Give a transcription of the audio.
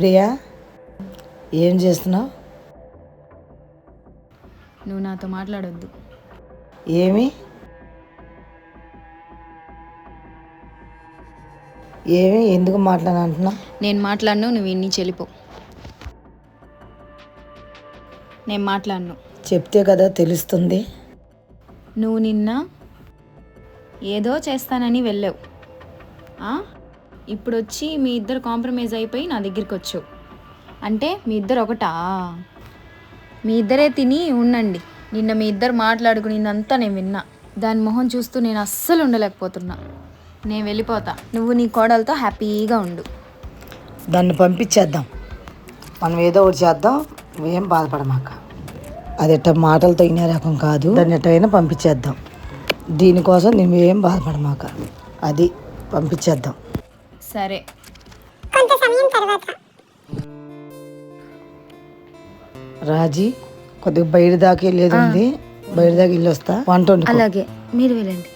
ప్రియా ఏం చేస్తున్నావు? నువ్వు నాతో మాట్లాడొద్దు. ఏమి? ఏమి? ఎందుకు మాట్లాడంటున్నావు నేను మాట్లాడను నువ్వు ఇన్ని చెల్లిపో నేను మాట్లాడను. చెప్తే కదా తెలుస్తుంది. నువ్వు నిన్న ఏదో చేస్తానని వెళ్ళావు. ఆ? ఇప్పుడు వచ్చి మీ ఇద్దరు కాంప్రమైజ్ అయిపోయి నా దగ్గరికి వచ్చావు అంటే మీ ఇద్దరు ఒకటా? మీ ఇద్దరే తిని ఉండండి. నిన్న మీ ఇద్దరు మాట్లాడుకునిందంతా నేను విన్నా. దాని మొహం చూస్తూ నేను అస్సలు ఉండలేకపోతున్నా. నేను వెళ్ళిపోతా. నువ్వు నీ కోడలతో హ్యాపీగా ఉండు. దాన్ని పంపించేద్దాం. మనం ఏదో ఒకటి చేద్దాం. నువ్వేం బాధపడమాక. అది ఎట్ట మాటలతో ఇనే రకం కాదు. దాన్ని ఎట్టయినా పంపించేద్దాం. దీనికోసం నువ్వేం బాధపడమాక. అది పంపించేద్దాం. సరే. రాజీ కొద్దిగా బయట దాకా వెళ్ళేది ఉంది బయట దాకా వెళ్ళి వస్తా వంట వండుకో. అలాగే. మీరు వెళ్ళండి.